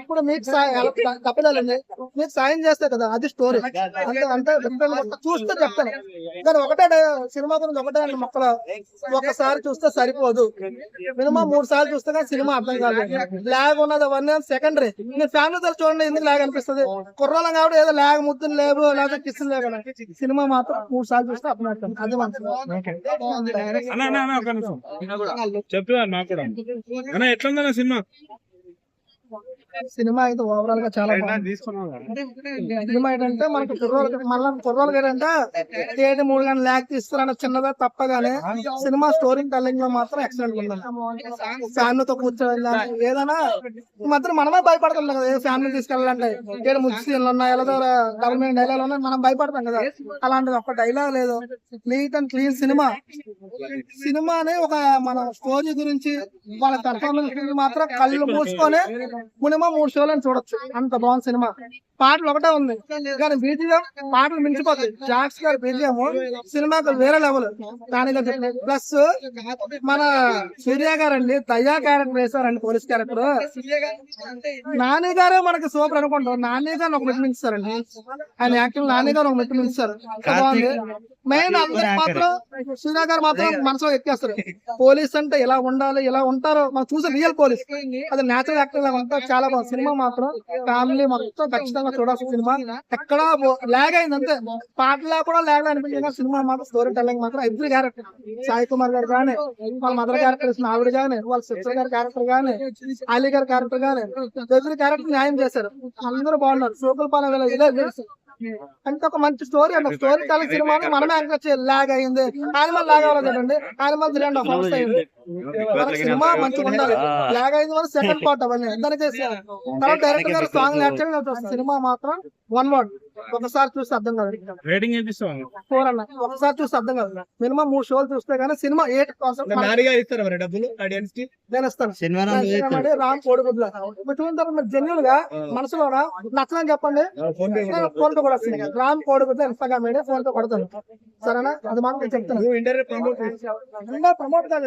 ఇప్పుడు మీకు సాయం తప్పదాలండి మీకు సాయం చేస్తే కదా అది స్టోరీ అంటే అంటే చూస్తే చెప్తాను కానీ ఒకటే సినిమా గురించి ఒకటే అండి మొక్కలు. ఒకసారి చూస్తే సరిపోదు. మినిమం మూడు సార్లు చూస్తే కానీ సినిమా అర్థం కాదు. లాగ్ ఉన్నది అవన్నీ సెకండరీ మీరు ఫ్యామిలీతో చూడండి ఎందుకు లాగ్ అనిపిస్తుంది? కుర్రోళ్ళం కాబట్టి ఏదో లాగ్ ముద్దులు లేవు లేకపోతే కిస్సులు లేవు కదా సినిమా మాత్రం మూడు సార్లు చూస్తే అర్థం అవుతుంది అది మంచిది అన్న అన్న అన్న ఒక నిమిషం. చెప్తున్నారు నాకు కూడా. సినిమా? సినిమా అయితే ఓవరాల్గా చాలా బాగుంది. సినిమా ఏంటంటే మనకి కుర్రోళ్ళకి మళ్ళీ కుర్రోళ్ళకి ఏంటంటే ఏడు మూడు గంటలు ల్యాక్ తీస్తారన్న చిన్నదా తప్పగానే సినిమా స్టోరీ టెల్లింగ్లో మాత్రం ఎక్సలెంట్ ఉందండి ఫ్యామిలీతో కూర్చోవాలి ఏదైనా మధ్య మనమే భయపడుతున్నాం కదా ఏ ఫ్యామిలీ తీసుకెళ్ళాలంటే. ఏడు ముద్దు సీన్లు ఉన్నాయి ఎలా డబుల్ మీన్ డైలాగ్ ఉన్నాయి మనం భయపడతాం కదా. అలాంటిది ఒక డైలాగ్ లేదు. Neat and clean cinema. సినిమాని ఒక మన స్టోరీ గురించి వాళ్ళ పెర్ఫార్మెన్స్ గురించి మాత్రం కళ్ళు మూసుకొని మినిమం మూడు షోలు అని చూడొచ్చు. అంత బాగుంది సినిమా. పాటలు ఒకటే ఉంది. కానీ బీజిఎం పాటలు మించిపోతాయి. జాక్స్ గారి బీజిఎం సినిమాకు వేరే లెవెల్. దాని ప్లస్ మన సూర్య గారండి దయ్యా క్యారెక్టర్ వేశారండి పోలీస్ క్యారెక్టర్. నాని గారే మనకి సూపర్ అనుకుంటారు. నాని గారు ఒక మెట్టు మించారండి ఆయన యాక్టింగ్ నాని గారు ఒక మెట్టు మించారు బాగుంది. మెయిన్ అందరి మాత్రం సూర్య గారు మాత్రం మనసులో ఎక్కేస్తారు. పోలీస్ అంటే ఇలా ఉండాలి ఇలా ఉంటారు మనం చూసే రియల్ పోలీస్. అది నేచురల్ యాక్టర్ లాగా ఉంటారు చాలా బాగుంది సినిమా మాత్రం ఫ్యామిలీ మొత్తం ఖచ్చితంగా చూడాల్సిన సినిమా. ఎక్కడా లాగ్ అయింది అంతే. పాటలా కూడా లాగ్ అనిపించింది సినిమా మాత్రం స్టోరీ టెల్లింగ్ మాత్రం ఎవ్రీ క్యారెక్టర్ సాయి కుమార్ గారు కానీ వాళ్ళ మదర్ క్యారెక్టర్ ఇచ్చిన ఆవిడ కానీ వాళ్ళ సిస్టర్ గారి క్యారెక్టర్ కానీ అలీ గారి క్యారెక్టర్ కానీ ఎవ్రీ క్యారెక్టర్ న్యాయం చేశారు. అందరూ బాగున్నారు. సోకుల పాలన అంటే ఒక మంచి స్టోరీ అండి స్టోరీ టెల్లింగ్ సినిమా మనమే ఎంకరేజ్ చేయాలి. లాగ్ అయింది. యానిమల్ లాగ్ అవ్వలేదు కదండి. యానిమల్ త్రీ అండ్ హాఫ్ అయింది సినిమా మంచిగా ఉండాలి. లాగ్ అయింది వల్ల సెకండ్ పార్ట్ అవన్నీ. దానికి తర్వాత డైరెక్టర్ గారు సాంగ్ యాక్చువల్ సినిమా మాత్రం వన్ వర్డ్ ఒకసారి చూస్తే అర్థం కాదు రేటింగ్ ఎంత ఇస్తావు ఫోర్ అన్న. ఒకసారి చూస్తే అర్థం కాదు మినిమం మూడు షోలు చూస్తే కానీ సినిమా ఎయిట్ కాన్సెప్ట్ నారిగా ఇస్తారా మరి డబ్బులు ఆడియన్స్కి? నేను ఇస్తాను. సినిమా అంటే రామ్ తర్వాత మీరు జెన్యున్గా మనసులోన నచ్చలని చెప్పండి. ఫోన్తో కూడా వస్తుంది. రామ్ కోడిగుడ్ల ఇన్స్టాగ్రామ్ మీడియా ఫోన్తో కొడతాను. సరేనా? అది మాత్రం చెప్తాను. ఇంటర్వ్యూ ప్రమోట్ ఇంకా ప్రమోట్ కాదు